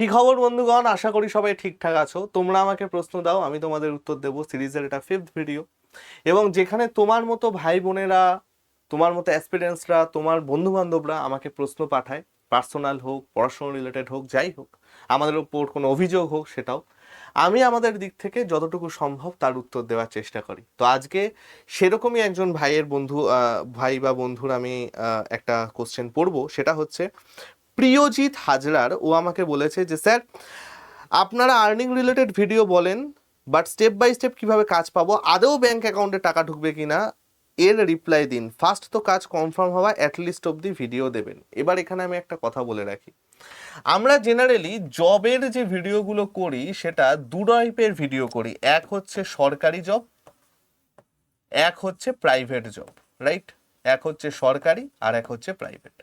কি খবর, বন্ধুগণ? আশা করি সবাই ঠিকঠাক আছো। তোমরা আমাকে প্রশ্ন দাও, আমি তোমাদের উত্তর দেবো সিরিজের এটা ফিফথ ভিডিও এবং যেখানে তোমার মতো ভাই বোনেরা তোমার মতো অ্যাসপিরেন্টসরা তোমার বন্ধু বান্ধবরা আমাকে প্রশ্ন পাঠায় পার্সোনাল হোক, পড়াশোনা রিলেটেড হোক, যাই হোক, আমাদের ওপর কোনো অভিযোগ হোক, সেটাও। আমি আমাদের দিক থেকে যতটুকু সম্ভব তার উত্তর দেওয়ার চেষ্টা করি। তো আজকে সেরকমই একজন ভাইয়ের বন্ধু ভাই বা বন্ধুর আমি একটা কোশ্চেন পড়ব। সেটা হচ্ছে প্রিয়জিৎ হাজরার, ও আমাকে বলেছে যে, স্যার, আপনারা আর্নিং রিলেটেড ভিডিও বলেন বাট স্টেপ বাই স্টেপ কীভাবে কাজ পাবো, আদৌ ব্যাংক অ্যাকাউন্টে টাকা ঢুকবে কিনা, এর রিপ্লাই দিন। ফার্স্ট তো কাজ কনফার্ম হওয়া অ্যাটলিস্ট অবধি ভিডিও দেবেন। এবার এখানে আমি একটা কথা বলে রাখি। আমরা জেনারেলি জবের যে ভিডিওগুলো করি, সেটা দু টাইপের ভিডিও করি। এক হচ্ছে সরকারি জব এক হচ্ছে প্রাইভেট জব রাইট এক হচ্ছে সরকারি আর এক হচ্ছে প্রাইভেট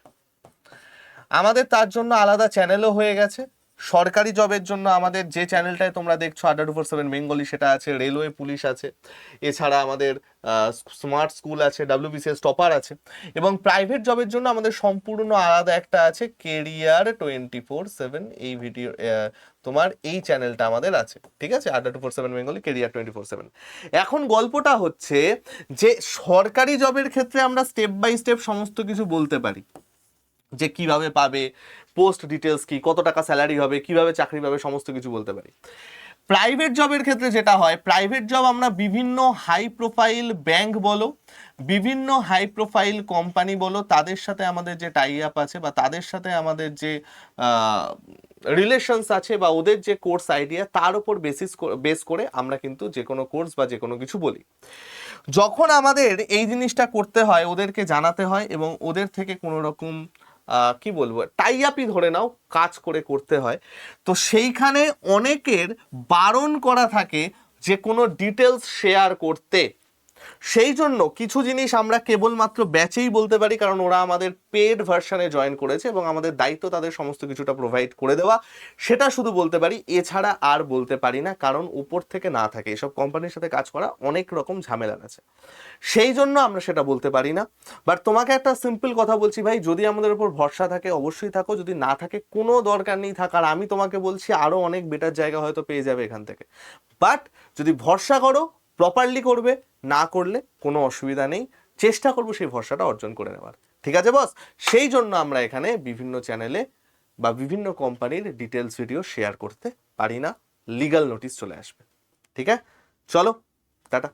আমাদের তার জন্য আলাদা চ্যানেলও হয়ে গেছে। সরকারি জবের জন্য আমাদের যে চ্যানেলটায় তোমরা দেখছ, আড্ডা টু ফোর সেভেন, বেঙ্গলি সেটা আছে, রেলওয়ে পুলিশ আছে, এছাড়া আমাদের স্মার্ট স্কুল আছে ডাব্লিউবিসিএস টপার আছে, এবং প্রাইভেট জবের জন্য আমাদের সম্পূর্ণ আলাদা একটা আছে, কেরিয়ার টোয়েন্টি ফোর সেভেন, এই ভিডিও তোমার এই চ্যানেলটা আমাদের আছে, ঠিক আছে? Adda two four seven, Bengali career twenty four seven. এখন গল্পটা হচ্ছে যে সরকারি জবের ক্ষেত্রে আমরা স্টেপ বাই স্টেপ সমস্ত কিছু বলতে পারি। যে কীভাবে পাবে পোস্ট ডিটেলস কি, কত টাকা স্যালারি হবে, কীভাবে চাকরি পাবে, সমস্ত কিছু বলতে পারি। প্রাইভেট জবের ক্ষেত্রে যেটা হয় প্রাইভেট জব আমরা বিভিন্ন হাই প্রোফাইল ব্যাংক বলো, বিভিন্ন হাই প্রোফাইল কোম্পানি বলো, তাদের সাথে আমাদের যে টাই আপ আছে বা তাদের সাথে আমাদের যে রিলেশনস আছে বা ওদের যে কোর্স আইডিয়া তার উপর বেসিস বেস করে আমরা কিন্তু যে কোনো কোর্স বা যে কোনো কিছু বলি। যখন আমাদের এই জিনিসটা করতে হয়, ওদেরকে জানাতে হয় এবং ওদের থেকে কোনো রকম কি বলব টাই আপই ধরে নাও, কাজ করে করতে হয়। তো সেইখানে অনেকের বারণ করা থাকে যে কোনো ডিটেলস শেয়ার করতে। সেই জন্য কিছু জিনিস আমরা কেবলমাত্র ব্যাচেই বলতে পারি, কারণ ওরা আমাদের পেড ভার্সনে জয়েন করেছে এবং আমাদের দায়িত্ব তাদের সমস্ত কিছুটা প্রোভাইড করে দেওয়া। সেটা শুধু বলতে পারি, এছাড়া আর বলতে পারি না, কারণ উপর থেকে না থাকে। এসব কোম্পানির সাথে কাজ করা অনেক রকম ঝামেলা আছে। সেই জন্য আমরা সেটা বলতে পারি না। বাট তোমাকে একটা সিম্পল কথা বলছি ভাই, যদি আমাদের উপর ভরসা থাকে, অবশ্যই থাকো। যদি না থাকে, কোনো দরকার নেই থাকার। আমি তোমাকে বলছি আরও অনেক বেটার জায়গা হয়তো পেয়ে যাবে এখান থেকে। বাট যদি ভরসা করো প্রপারলি করবে না করলে কোনো অসুবিধা নেই। চেষ্টা করব সেই ভরসাটা অর্জন করে নেওয়ার। ঠিক আছে বস সেই জন্য আমরা এখানে বিভিন্ন চ্যানেলে বা বিভিন্ন কোম্পানির ডিটেলস ভিডিও শেয়ার করতে পারি না। লিগাল নোটিশ চলে আসবে। ঠিক আছে? চলো, টাটা।